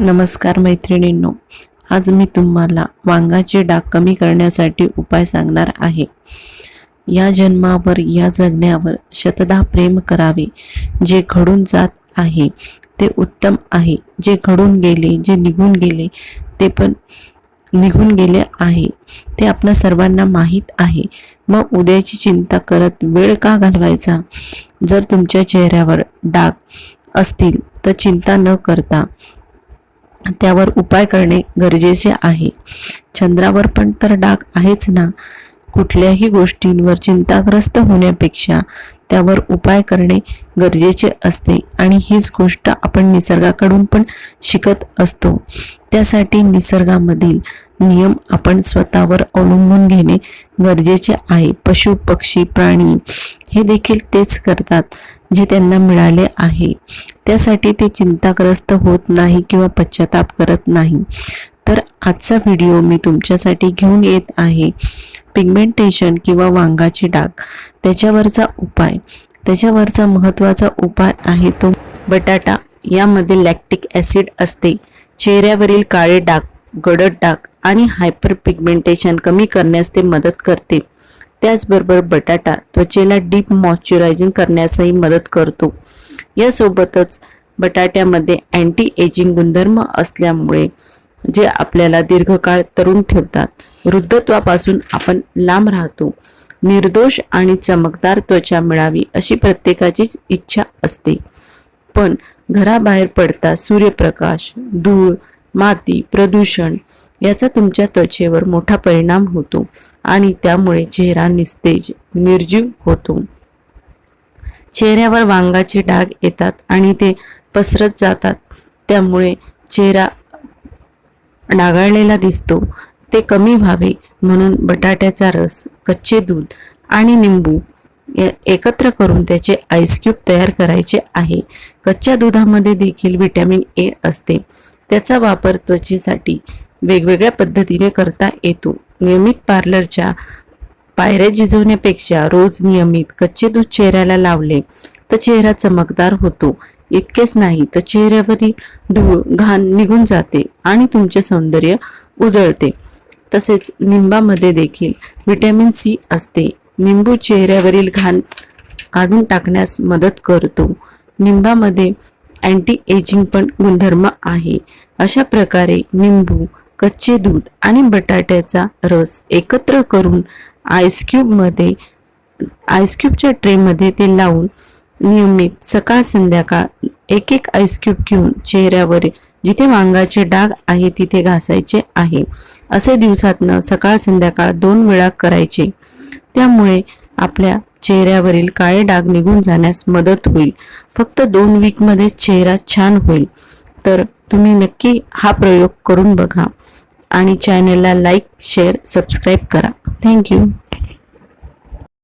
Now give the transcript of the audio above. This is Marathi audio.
नमस्कार मैत्रिणींनो आज मी तुम्हाला वांगाचे डाग कमी करण्यासाठी उपाय सांगणार आहे. या जन्मावर या जगण्यावर शतदा प्रेम करावे जे घडून जात आहे ते उत्तम आहे. जे घडून गेले जे निघून गेले ते पण निघून गेले आहे. ते आपल्या सर्वांना माहीत आहे. मग उद्याची चिंता करत वेळ का घालवायचा? जर तुमच्या चेहऱ्यावर डाग असतील तर चिंता न करता त्यावर उपाय करणे गरजेचे आहे. चंद्रावर पण तर डाग आहेच ना? कुठल्याही गोष्टींवर चिंताग्रस्त होण्यापेक्षा त्यावर उपाय करणे गरजेचे असते आणि हीच गोष्ट आपण निसर्गाकडून पण शिकत असतो. त्यासाठी निसर्गामधील नियम आपण स्वतःवर अवलंबून घेणे गरजेचे आहे. पशु पक्षी प्राणी हे देखील तेच करतात. जे त्यांना मिळाले आहे. त्यासाठी ते चिंताग्रस्त होत नाही किंवा पश्चाताप करत नाही. तर आजचा व्हिडिओ मी तुमच्यासाठी घेऊन येत आहे. पिगमेंटेशन किंवा वांगाची डाग. त्याच्यावरचा उपाय. त्याच्यावरचा महत्त्वाचा उपाय आहे तो बटाटा. यामध्ये लॅक्टिक ॲसिड असते. चेहऱ्यावरील काळे डाग गडद डाग आणि हायपर पिगमेंटेशन कमी करण्यास ते मदत करते. त्याचबरोबर बटाटा त्वचेला डीप मॉइश्चरायझिंग करण्यासही मदत करतो. यासोबतच बटाट्यामध्ये अँटी एजिंग गुणधर्म असल्यामुळे जे आपल्याला दीर्घकाळ तरुण ठेवतात वृद्धत्वापासून आपण लांब राहतो. निर्दोष आणि चमकदार त्वचा मिळावी अशी प्रत्येकाचीच इच्छा असते. पण घराबाहेर पडता सूर्यप्रकाश धूळ माती प्रदूषण याचा तुमच्या त्वचेवर मोठा परिणाम होतो आणि त्यामुळे चेहरा निस्तेज निर्जीव होतो. चेहऱ्यावर वांगाचे डाग येतात आणि ते पसरत जातात. त्यामुळे चेहरा डागाळलेला दिसतो. ते कमी व्हावे म्हणून बटाट्याचा रस कच्चे दूध आणि निंबू एकत्र करून त्याचे आईस क्यूब तयार करायचे आहे. कच्च्या दुधामध्ये देखील व्हिटॅमिन ए असते. त्याचा वापर त्वचेसाठी वेगवेगळ्या पद्धतीने करता येतो. नियमित पार्लरच्या पायऱ्या झिजवण्यापेक्षा रोज नियमित कच्चे दूध चेहऱ्याला लावले तर चेहरा चमकदार होतो. इतकेच नाही तर चेहऱ्यावरील धूळ घाण निघून जाते आणि तुमचे सौंदर्य उजळते. तसेच निंबामध्ये देखील व्हिटॅमिन सी असते. निंबू चेहऱ्यावरील घाण काढून टाकण्यास मदत करतो. निंबामध्ये अँटी एजिंग पण गुणधर्म आहे. अशा प्रकारे निंबू कच्चे दूध आणि बटाट्याचा रस एकत्र करून आईस क्यूबमध्ये ट्रेमध्ये ते लावून नियमित सकाळ संध्याकाळ एक एक आईस्क्यूब घेऊन चेहऱ्यावर जिथे वांगाचे डाग आहे तिथे घासायचे आहे. असे दिवसातनं सकाळ संध्याकाळ दोन वेळा करायचे. त्यामुळे आपल्या चेहऱ्यावरील काळे डाग निघून जाण्यास मदत होईल. फक्त दोन वीकमध्ये चेहरा छान होईल. तर तुम्ही नक्की हा प्रयोग करून बघा. आणि चॅनलला लाईक शेअर सबस्क्राईब करा. Thank you